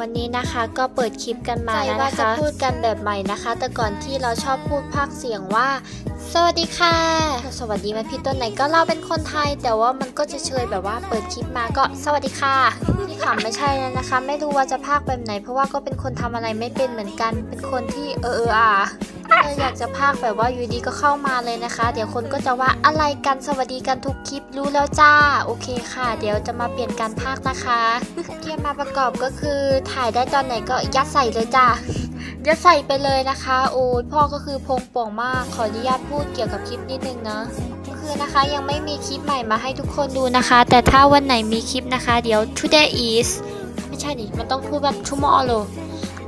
วันนี้นะคะก็เปิดคลิปกันมาแล้วว่าจะคะพูดกันแบบใหม่นะคะ แต่ก่อนที่เราชอบพูดภาคเสียงว่า สวัสดีค่ะ สวัสดีไหมพี่ต้นไหนก็เราเป็นคนไทย แต่ว่ามันก็จะเชยแบบว่าเปิดคลิปมาก็สวัสดีค่ะที่ขำไม่ใช่แล้วนะคะ ไม่รู้ว่าจะภาคแบบไหน เพราะว่าก็เป็นคนทำอะไรไม่เป็นเหมือนกัน เป็นคนที่เออเอออะ เอออยากจะภาคแบบว่าอยู่ดีก็เข้ามาเลยนะคะ เดี๋ยวคนก็จะว่าอะไรกันสวัสดีกันทุกคลิปรู้แล้วจ้า โอเคค่ะ เดี๋ยวจะมาเปลี่ยนการภาคนะคะเตรียมมาประกอบก็คือถ่ายได้ตอนไหนก็ยัดใส่เลยจ้ายัดใส่ไปเลยนะคะ โอ้ยพ่อก็คือพงป่องมาก ขออนุญาตพูดเกี่ยวกับคลิปนิดนึงนะคือนะคะยังไม่มีคลิปใหม่มาให้ทุกคนดูนะคะ แต่ถ้าวันไหนมีคลิปนะคะ เดี๋ยว today is ไม่ใช่ดิมันต้องพูดแบบ tomorrow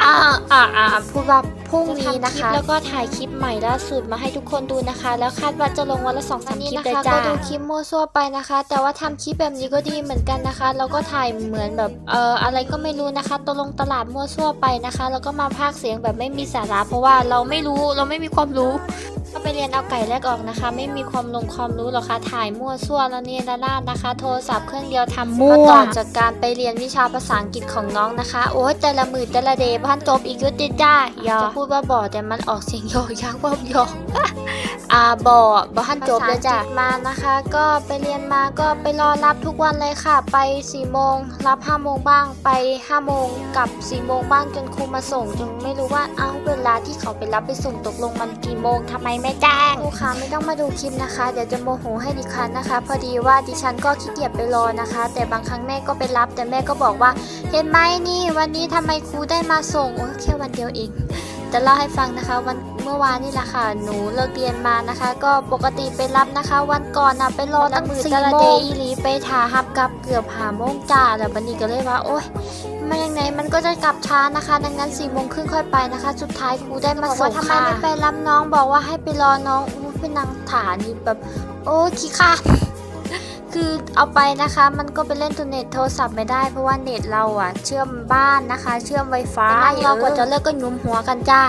อ่าอ่าอ่าพูดว่าพรุ่งนี้นะคะ แล้วก็ถ่ายคลิปใหม่ล่าสุดมาให้ทุกคนดูนะคะ แล้วคาดว่าจะลงวันละสองสามคลิปเลยจ้าก็ดูคลิปมั่วซั่วไปนะคะ แต่ว่าทำคลิปแบบนี้ก็ดีเหมือนกันนะคะ แล้วก็ถ่ายเหมือนแบบเอ่ออะไรก็ไม่รู้นะคะตกลงตลาดมั่วซั่วไปนะคะ แล้วก็มาพากย์เสียงแบบไม่มีสาระเพราะว่าเราไม่รู้เราไม่มีความรู้ ก็ไปเรียนเอาไก่แรกออกนะคะ ไม่มีความลงความรู้หรอกค่ะถ่ายมั่วซั่วแล้วเนี่ยระนาดนะคะ โทรศัพท์เครื่องเดียวทำมั่วต่อจากการไปเรียนวิชาภาษาอังกฤษของน้องนะคะ โอ้ยแต่ละมือแต่ละเดย์พันจบอีกยุติจ้ายอจะพูดว่าบ่อแต่มันออกเสียงยอยักษ์ว่าหยอก อ่าบ่อบ่ทันจบเลยจ้ะมานะคะ ก็ไปเรียนมาก็ไปรอรับทุกวันเลยค่ะ ไป4ี่โมงรับ5้าโมงบ้างไป5้าโมงกลับ4ี่โมงบ้างจนครูมาส่งจนไม่รู้ว่าเอ้าเวลาที่เขาไปรับไปส่งตกลงมันกี่โมงทำไมไม่แจ้งครูคะไม่ต้องมาดูคลิปนะคะเดี๋ยวจะโมโหให้ดิฉันนะคะ พอดีว่าดิฉันก็ขี้เกียจไปรอนะคะ แต่บางครั้งแม่ก็ไปรับแต่แม่ก็บอกว่า เห็นไหมนี่ วันนี้ทำไมครูได้มาส่งโอ้ยแค่วันเดียวเอง จะเล่าให้ฟังนะคะวันเมื่อวานนี่แหละค่ะหนูเลิกเรียนมานะคะ ก็ปกติไปรับนะคะ วันก่อนน่ะไปรอตั้งสี่โมงอีหลีไปถาฮับกลับเกือบหาโมงจ้าแล้วบันนี้ก็เลยว่า โอ๊ยมันยังไงมันก็จะกลับช้านะคะ ดังนั้นสี่โมงครึ่งค่อยไปนะคะ สุดท้ายครูได้มาส่งค่ะทำไมไม่ไปรับน้องบอกว่าให้ไปรอน้องอู้เป็นนางถานี่แบบ โอ้ขี้ค่ะคือ เอาไปนะคะมันก็ไปเล่นตัวเน็ตโทรศัพท์ไม่ได้เพราะว่าเน็ตเราอะเชื่อมบ้านนะคะ เชื่อมไวไฟเรากว่าจะเลิกก็ยุมหัวกันจ้า